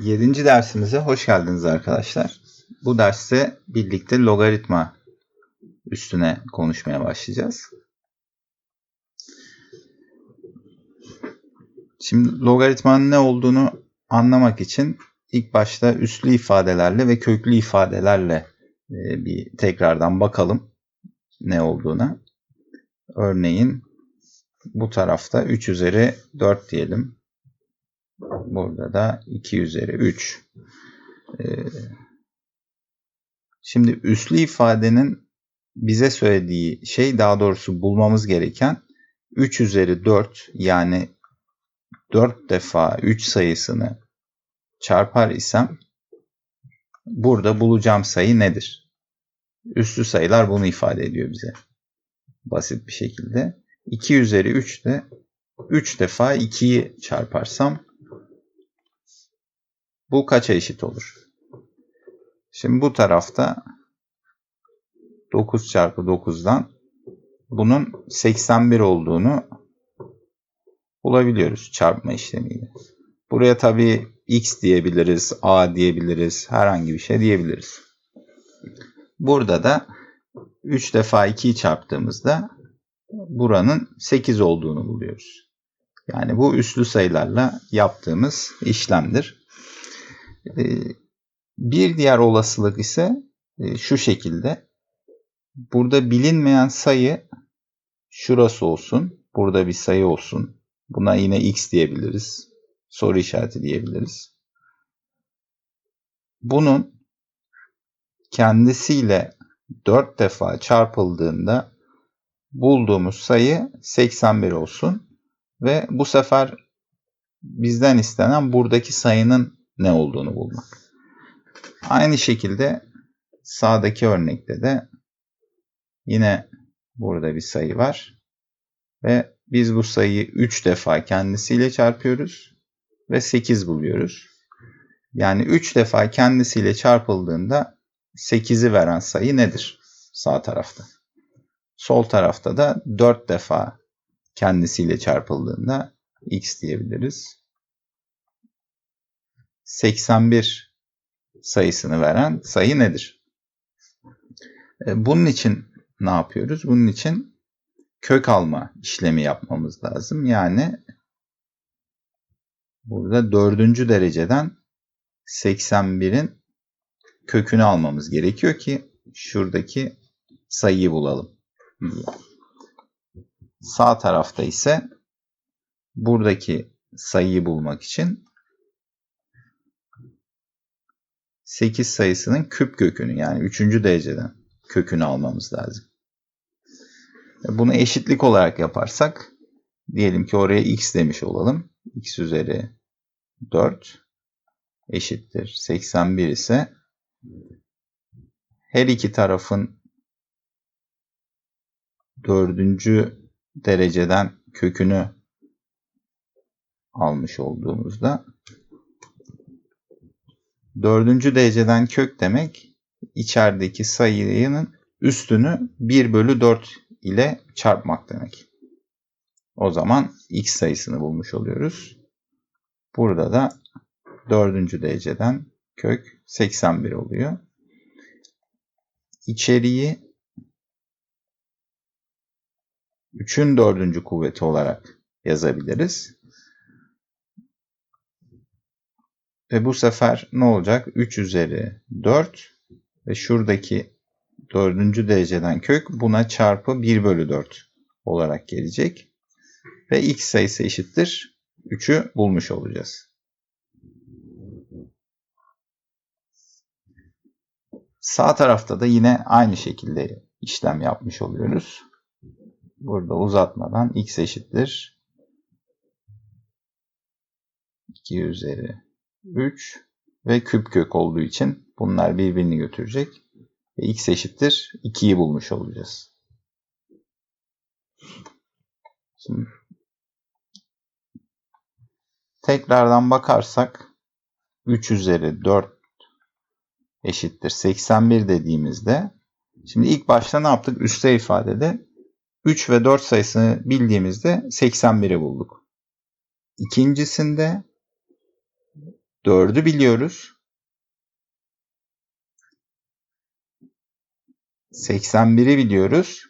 7. dersimize hoş geldiniz arkadaşlar. Bu derste birlikte logaritma üstüne konuşmaya başlayacağız. Şimdi logaritmanın ne olduğunu anlamak için ilk başta üslü ifadelerle ve köklü ifadelerle e, bir tekrardan bakalım ne olduğuna. Örneğin bu tarafta 3 üzeri 4 diyelim. Burada da 2 üzeri 3. Ee, şimdi üslü ifadenin bize söylediği şey daha doğrusu bulmamız gereken 3 üzeri 4 yani 4 defa 3 sayısını çarpar isem burada bulacağım sayı nedir? Üslü sayılar bunu ifade ediyor bize. Basit bir şekilde. 2 üzeri 3 de 3 defa 2'yi çarparsam bu kaça eşit olur? Şimdi bu tarafta 9 çarpı 9'dan bunun 81 olduğunu bulabiliyoruz çarpma işlemiyle. Buraya tabi x diyebiliriz, a diyebiliriz, herhangi bir şey diyebiliriz. Burada da 3 defa 2'yi çarptığımızda buranın 8 olduğunu buluyoruz. Yani bu üslü sayılarla yaptığımız işlemdir. Ee, bir diğer olasılık ise e, şu şekilde. Burada bilinmeyen sayı şurası olsun. Burada bir sayı olsun. Buna yine x diyebiliriz. Soru işareti diyebiliriz. Bunun kendisiyle 4 defa çarpıldığında bulduğumuz sayı 81 olsun. Ve bu sefer bizden istenen buradaki sayının ne olduğunu bulmak. Aynı şekilde sağdaki örnekte de yine burada bir sayı var. Ve biz bu sayıyı 3 defa kendisiyle çarpıyoruz ve 8 buluyoruz. Yani 3 defa kendisiyle çarpıldığında 8'i veren sayı nedir? Sağ tarafta. Sol tarafta da 4 defa kendisiyle çarpıldığında x diyebiliriz. 81 sayısını veren sayı nedir? E, bunun için ne yapıyoruz? Bunun için kök alma işlemi yapmamız lazım. Yani burada dördüncü dereceden 81'in kökünü almamız gerekiyor ki şuradaki sayıyı bulalım. Sağ tarafta ise buradaki sayıyı bulmak için 8 sayısının küp kökünü yani 3. dereceden kökünü almamız lazım. Bunu eşitlik olarak yaparsak diyelim ki oraya x demiş olalım. x üzeri 4 eşittir 81 ise her iki tarafın dördüncü dereceden kökünü almış olduğumuzda Dördüncü dereceden kök demek içerideki sayının üstünü 1 bölü 4 ile çarpmak demek. O zaman x sayısını bulmuş oluyoruz. Burada da dördüncü dereceden kök 81 oluyor. İçeriği 3'ün dördüncü kuvveti olarak yazabiliriz. Ve bu sefer ne olacak? 3 üzeri 4 ve şuradaki dördüncü dereceden kök buna çarpı 1 bölü 4 olarak gelecek. Ve x sayısı eşittir 3'ü bulmuş olacağız. Sağ tarafta da yine aynı şekilde işlem yapmış oluyoruz. Burada uzatmadan x eşittir 2 üzeri 3 ve küp kök olduğu için bunlar birbirini götürecek. Ve x eşittir 2'yi bulmuş olacağız. Şimdi tekrardan bakarsak 3 üzeri 4 eşittir 81 dediğimizde şimdi ilk başta ne yaptık? Üste ifadede 3 ve 4 sayısını bildiğimizde 81'i bulduk. İkincisinde 4'ü biliyoruz. 81'i biliyoruz.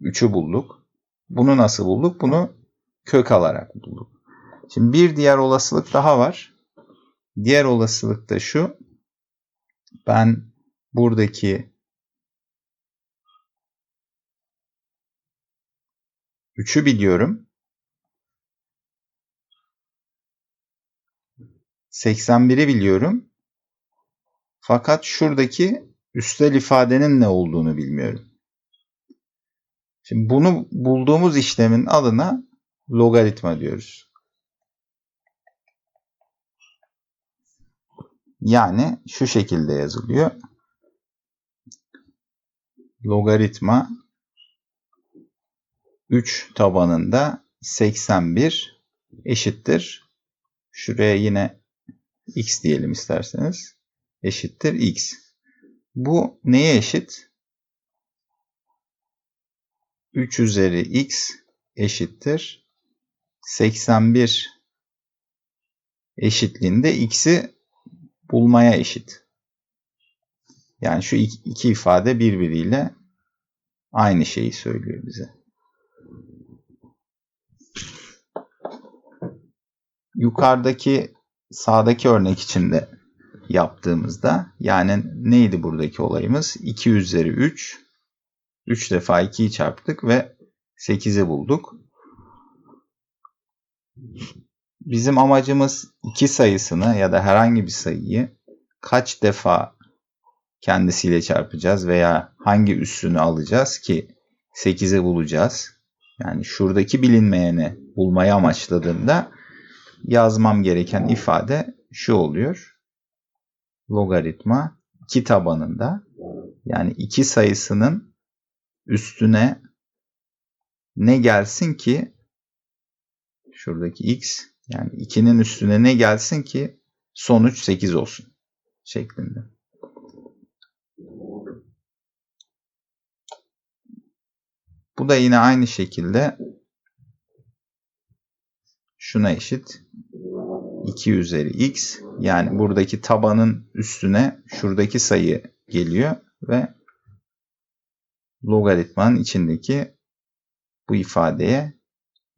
3'ü bulduk. Bunu nasıl bulduk? Bunu kök alarak bulduk. Şimdi bir diğer olasılık daha var. Diğer olasılık da şu. Ben buradaki 3'ü biliyorum. 81'i biliyorum. Fakat şuradaki üstel ifadenin ne olduğunu bilmiyorum. Şimdi bunu bulduğumuz işlemin adına logaritma diyoruz. Yani şu şekilde yazılıyor. Logaritma 3 tabanında 81 eşittir. Şuraya yine x diyelim isterseniz. Eşittir x. Bu neye eşit? 3 üzeri x eşittir. 81 eşitliğinde x'i bulmaya eşit. Yani şu iki ifade birbiriyle aynı şeyi söylüyor bize. Yukarıdaki sağdaki örnek içinde yaptığımızda yani neydi buradaki olayımız? 2 üzeri 3 3 defa 2'yi çarptık ve 8'i bulduk. Bizim amacımız iki sayısını ya da herhangi bir sayıyı kaç defa kendisiyle çarpacağız veya hangi üssünü alacağız ki 8'i bulacağız. Yani şuradaki bilinmeyeni bulmayı amaçladığımda yazmam gereken ifade şu oluyor. Logaritma 2 tabanında yani 2 sayısının üstüne ne gelsin ki şuradaki x yani 2'nin üstüne ne gelsin ki sonuç 8 olsun şeklinde. Bu da yine aynı şekilde şuna eşit. 2 üzeri x yani buradaki tabanın üstüne şuradaki sayı geliyor ve logaritmanın içindeki bu ifadeye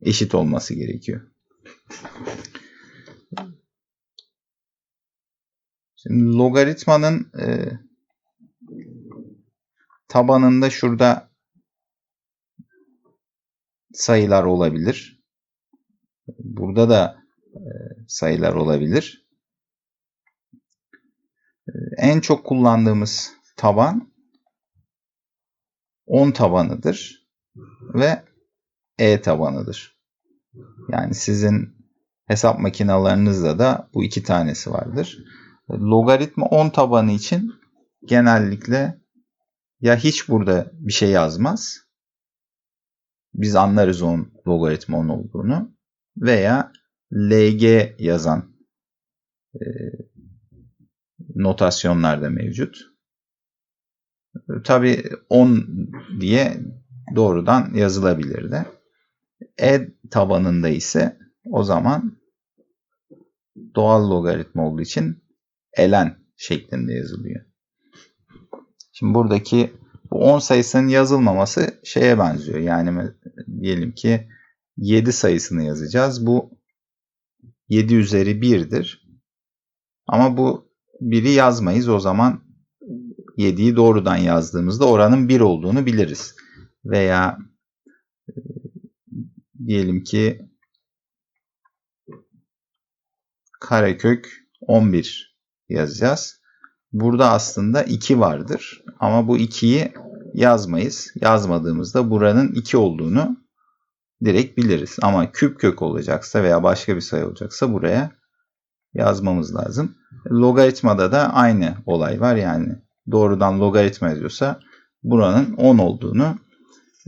eşit olması gerekiyor. Şimdi logaritmanın e, tabanında şurada sayılar olabilir. Burada da e, sayılar olabilir. E, en çok kullandığımız taban 10 tabanıdır ve E tabanıdır. Yani sizin hesap makinalarınızda da bu iki tanesi vardır. Logaritma 10 tabanı için genellikle ya hiç burada bir şey yazmaz. Biz anlarız onun logaritma 10 olduğunu. Veya LG yazan e, notasyonlar da mevcut. Tabi 10 diye doğrudan yazılabilir de. E tabanında ise o zaman doğal logaritma olduğu için elen şeklinde yazılıyor. Şimdi buradaki bu 10 sayısının yazılmaması şeye benziyor. Yani diyelim ki 7 sayısını yazacağız. Bu 7 üzeri 1'dir. Ama bu 1'i yazmayız. O zaman 7'yi doğrudan yazdığımızda oranın 1 olduğunu biliriz. Veya e, diyelim ki karekök 11 yazacağız. Burada aslında 2 vardır. Ama bu 2'yi yazmayız. Yazmadığımızda buranın 2 olduğunu direkt biliriz. Ama küp kök olacaksa veya başka bir sayı olacaksa buraya yazmamız lazım. Logaritmada da aynı olay var. Yani doğrudan logaritma yazıyorsa buranın 10 olduğunu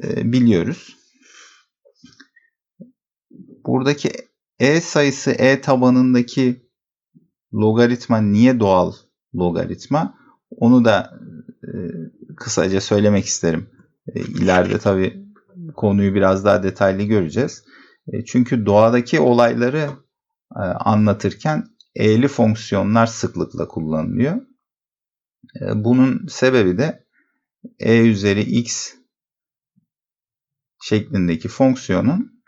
e, biliyoruz. Buradaki e sayısı e tabanındaki logaritma niye doğal logaritma? Onu da e, kısaca söylemek isterim. E, ileride tabii konuyu biraz daha detaylı göreceğiz. E, çünkü doğadaki olayları e, anlatırken e'li fonksiyonlar sıklıkla kullanılıyor. E, bunun sebebi de e üzeri x şeklindeki fonksiyonun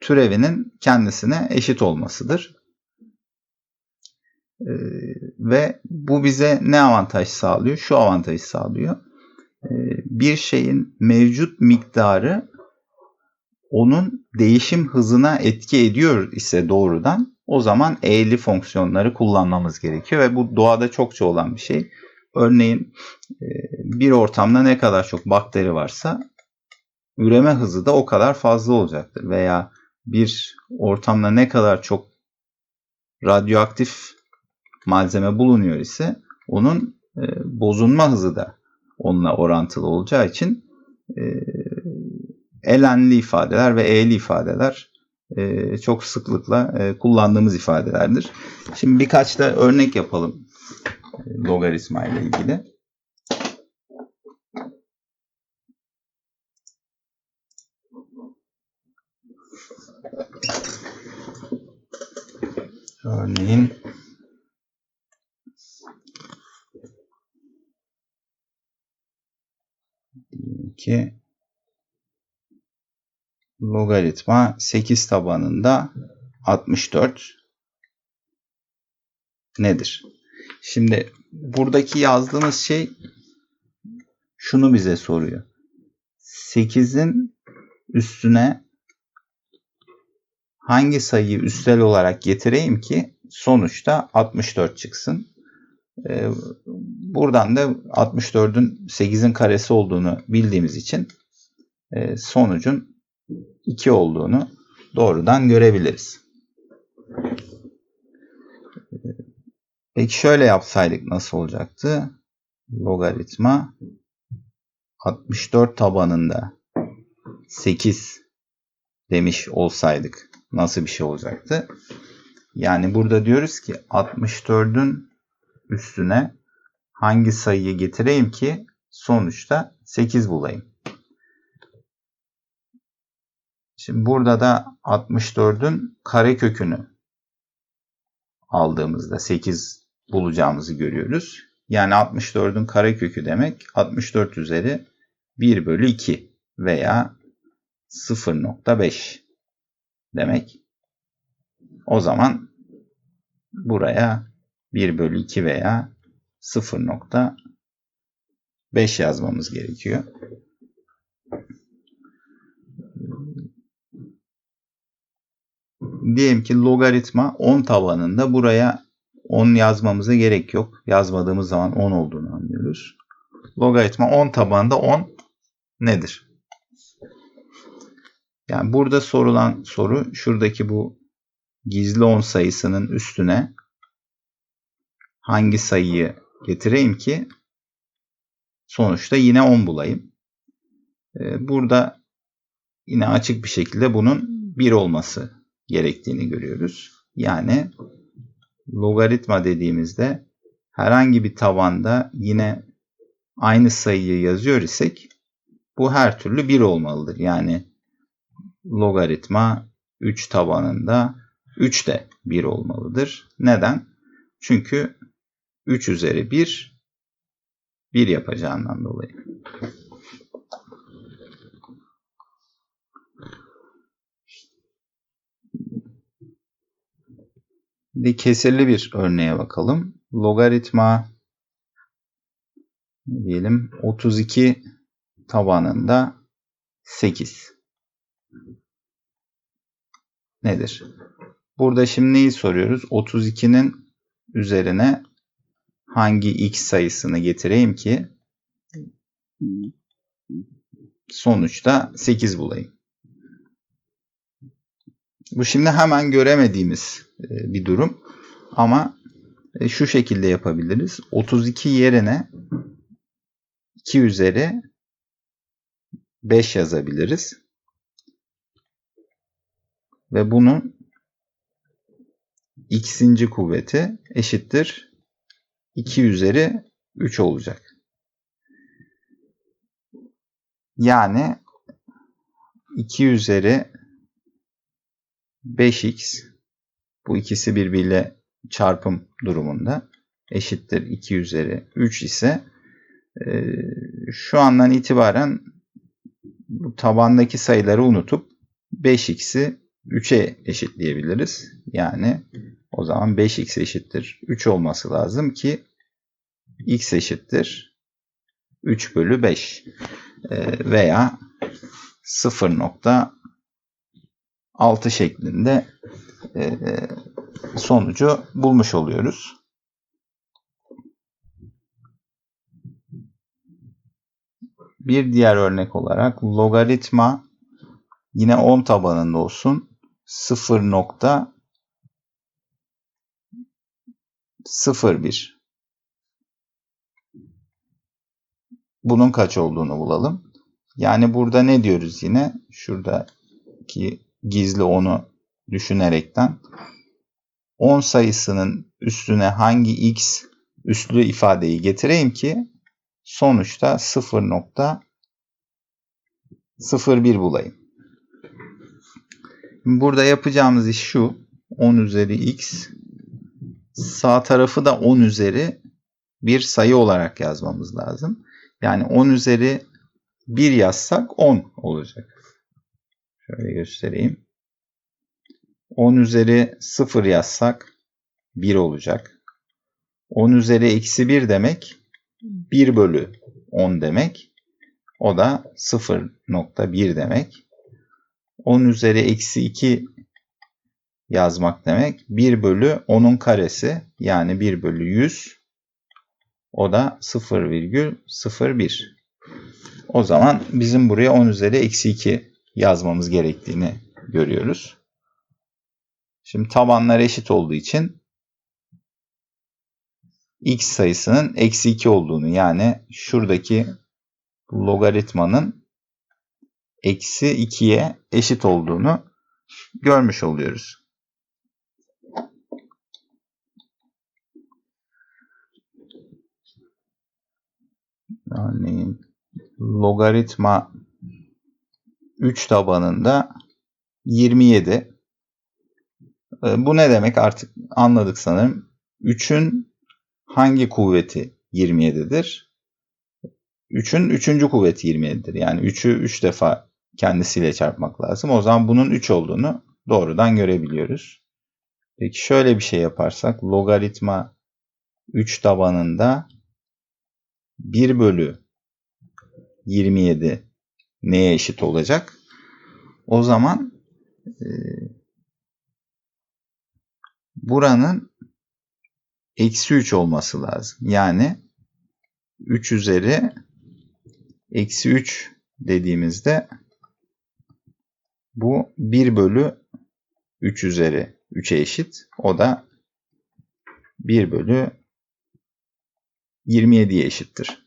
türevinin kendisine eşit olmasıdır. Ee, ve bu bize ne avantaj sağlıyor? Şu avantajı sağlıyor. Ee, bir şeyin mevcut miktarı onun değişim hızına etki ediyor ise doğrudan o zaman eğri fonksiyonları kullanmamız gerekiyor ve bu doğada çokça olan bir şey. Örneğin e, bir ortamda ne kadar çok bakteri varsa üreme hızı da o kadar fazla olacaktır. Veya bir ortamda ne kadar çok radyoaktif malzeme bulunuyor ise onun e, bozulma hızı da onunla orantılı olacağı için e, elenli ifadeler ve e'li ifadeler e, çok sıklıkla e, kullandığımız ifadelerdir. Şimdi birkaç da örnek yapalım e, logaritma ile ilgili. Örneğin ki logaritma 8 tabanında 64 nedir? Şimdi buradaki yazdığımız şey şunu bize soruyor. 8'in üstüne hangi sayıyı üstel olarak getireyim ki sonuçta 64 çıksın. Ee, buradan da 64'ün 8'in karesi olduğunu bildiğimiz için e, sonucun 2 olduğunu doğrudan görebiliriz. Peki şöyle yapsaydık nasıl olacaktı? Logaritma 64 tabanında 8 demiş olsaydık nasıl bir şey olacaktı? Yani burada diyoruz ki 64'ün üstüne hangi sayıyı getireyim ki sonuçta 8 bulayım. Şimdi burada da 64'ün karekökünü aldığımızda 8 bulacağımızı görüyoruz. Yani 64'ün karekökü demek 64 üzeri 1 bölü 2 veya 0.5 demek. O zaman buraya 1 bölü 2 veya 0.5 yazmamız gerekiyor. Diyelim ki logaritma 10 tabanında buraya 10 yazmamıza gerek yok. Yazmadığımız zaman 10 olduğunu anlıyoruz. Logaritma 10 tabanında 10 nedir? Yani burada sorulan soru şuradaki bu gizli 10 sayısının üstüne hangi sayıyı getireyim ki sonuçta yine 10 bulayım. Ee, burada yine açık bir şekilde bunun 1 olması gerektiğini görüyoruz. Yani logaritma dediğimizde herhangi bir tabanda yine aynı sayıyı yazıyor isek bu her türlü 1 olmalıdır. Yani logaritma 3 tabanında 3 de 1 olmalıdır. Neden? Çünkü 3 üzeri 1 1 yapacağından dolayı. Bir kesirli bir örneğe bakalım. Logaritma diyelim 32 tabanında 8 nedir? Burada şimdi neyi soruyoruz? 32'nin üzerine hangi x sayısını getireyim ki sonuçta 8 bulayım. Bu şimdi hemen göremediğimiz e, bir durum ama e, şu şekilde yapabiliriz. 32 yerine 2 üzeri 5 yazabiliriz. Ve bunun x'inci kuvveti eşittir 2 üzeri 3 olacak. Yani 2 üzeri 5x Bu ikisi birbiriyle çarpım durumunda eşittir 2 üzeri 3 ise e, şu andan itibaren bu tabandaki sayıları unutup 5x'i 3'e eşitleyebiliriz. Yani o zaman 5x eşittir 3 olması lazım ki x eşittir 3 bölü 5 e, veya 0.6 şeklinde e, sonucu bulmuş oluyoruz. Bir diğer örnek olarak logaritma yine 10 tabanında olsun 0.01 Bunun kaç olduğunu bulalım. Yani burada ne diyoruz yine? Şuradaki gizli onu düşünerekten 10 sayısının üstüne hangi x üslü ifadeyi getireyim ki sonuçta 0.01 bulayım. Burada yapacağımız iş şu. 10 üzeri x sağ tarafı da 10 üzeri bir sayı olarak yazmamız lazım. Yani 10 üzeri 1 yazsak 10 olacak. Şöyle göstereyim. 10 üzeri 0 yazsak 1 olacak. 10 üzeri eksi 1 demek 1 bölü 10 demek. O da 0.1 demek. 10 üzeri eksi 2 yazmak demek 1 bölü 10'un karesi yani 1 bölü 100 o da 0,01. O zaman bizim buraya 10 üzeri eksi 2 yazmamız gerektiğini görüyoruz. Şimdi tabanlar eşit olduğu için x sayısının eksi 2 olduğunu yani şuradaki logaritmanın eksi 2'ye eşit olduğunu görmüş oluyoruz. Örneğin logaritma 3 tabanında 27. Ee, bu ne demek artık anladık sanırım. 3'ün hangi kuvveti 27'dir? 3'ün 3. kuvveti 27'dir. Yani 3'ü 3 defa kendisiyle çarpmak lazım. O zaman bunun 3 olduğunu doğrudan görebiliyoruz. Peki şöyle bir şey yaparsak logaritma 3 tabanında 1 bölü 27 neye eşit olacak? O zaman e, buranın eksi 3 olması lazım. Yani 3 üzeri eksi 3 dediğimizde bu 1 bölü 3 üzeri 3'e eşit. O da 1 bölü 27'ye eşittir.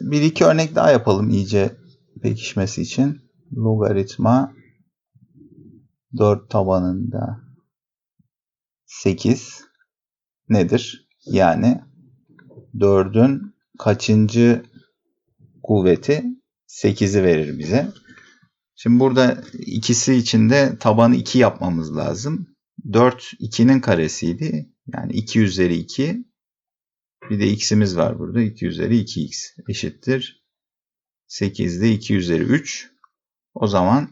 Bir iki örnek daha yapalım iyice pekişmesi için. Logaritma 4 tabanında 8 nedir? Yani 4'ün kaçıncı kuvveti 8'i verir bize. Şimdi burada ikisi için de tabanı 2 yapmamız lazım. 4 2'nin karesiydi. Yani 2 üzeri 2. Bir de x'imiz var burada. 2 üzeri 2x eşittir. 8 de 2 üzeri 3. O zaman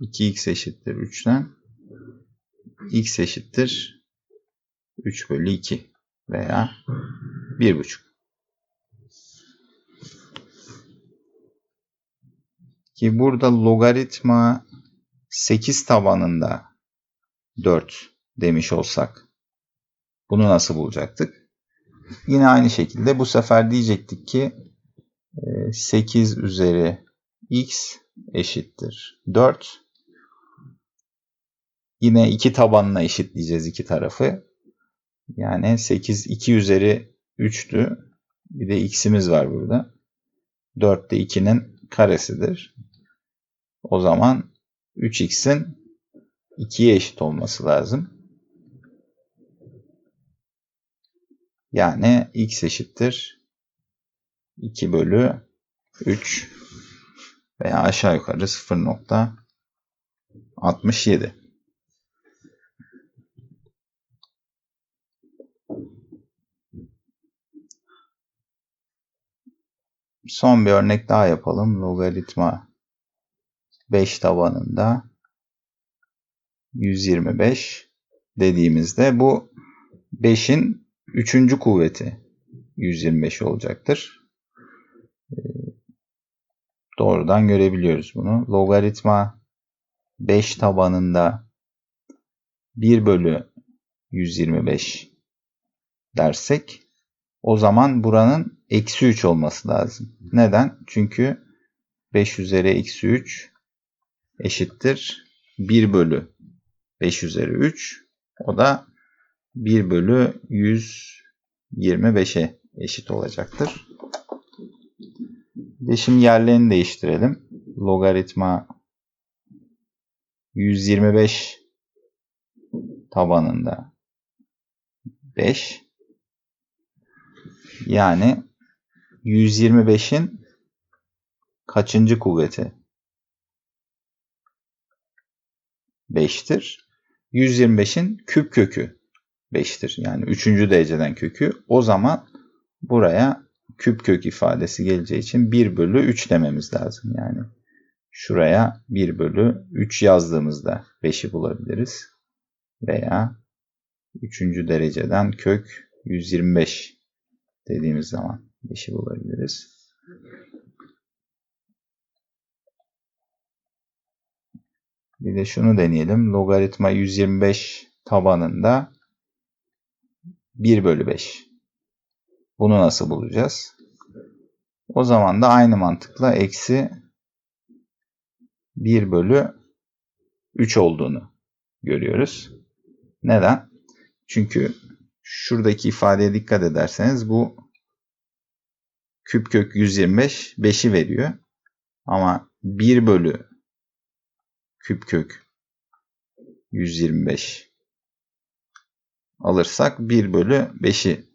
2x eşittir 3'ten. x eşittir 3 bölü 2 veya 1,5. Ki burada logaritma 8 tabanında 4 demiş olsak bunu nasıl bulacaktık? Yine aynı şekilde bu sefer diyecektik ki 8 e, üzeri x eşittir 4. Yine iki tabanına eşitleyeceğiz iki tarafı. Yani 8 2 üzeri 3'tü. Bir de x'imiz var burada. 4 de 2'nin karesidir. O zaman 3x'in 2'ye eşit olması lazım. Yani x eşittir 2 bölü 3 veya aşağı yukarı 0.67. Son bir örnek daha yapalım. Logaritma 5 tabanında 125 dediğimizde bu 5'in 3. kuvveti 125 olacaktır. Ee, doğrudan görebiliyoruz bunu. Logaritma 5 tabanında 1 bölü 125 dersek o zaman buranın eksi 3 olması lazım. Neden? Çünkü 5 üzeri eksi 3 eşittir 1 bölü 5 üzeri 3. O da 1 bölü 125'e eşit olacaktır. Şimdi yerlerini değiştirelim. Logaritma 125 tabanında 5 yani 125'in kaçıncı kuvveti? 5'tir. 125'in küp kökü 5'tir. Yani 3. dereceden kökü. O zaman buraya küp kök ifadesi geleceği için 1 bölü 3 dememiz lazım. Yani şuraya 1 bölü 3 yazdığımızda 5'i bulabiliriz. Veya 3. dereceden kök 125 dediğimiz zaman 5'i bulabiliriz. Bir de şunu deneyelim. Logaritma 125 tabanında 1 bölü 5. Bunu nasıl bulacağız? O zaman da aynı mantıkla eksi 1 bölü 3 olduğunu görüyoruz. Neden? Çünkü şuradaki ifadeye dikkat ederseniz bu küp kök 125 5'i veriyor. Ama 1 bölü küp kök 125 alırsak 1 bölü 5'i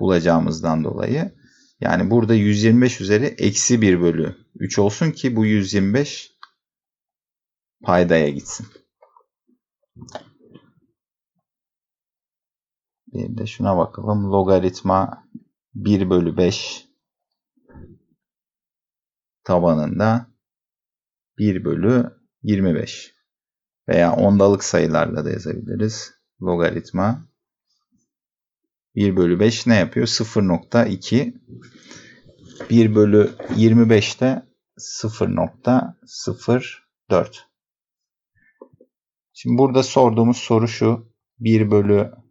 bulacağımızdan dolayı yani burada 125 üzeri eksi 1 bölü 3 olsun ki bu 125 paydaya gitsin. Bir de şuna bakalım. Logaritma 1 bölü 5 tabanında 1 bölü 25 veya ondalık sayılarla da yazabiliriz. Logaritma 1 bölü 5 ne yapıyor? 0.2 1 bölü 25 de 0.04 Şimdi burada sorduğumuz soru şu. 1 bölü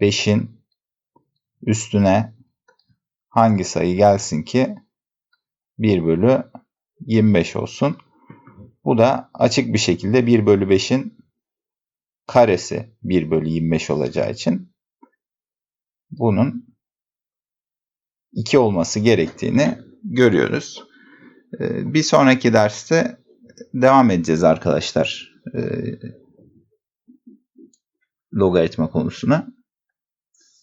5'in üstüne hangi sayı gelsin ki 1 bölü 25 olsun. Bu da açık bir şekilde 1 bölü 5'in karesi 1 bölü 25 olacağı için bunun 2 olması gerektiğini görüyoruz. Ee, bir sonraki derste devam edeceğiz arkadaşlar. Ee, logaritma konusuna.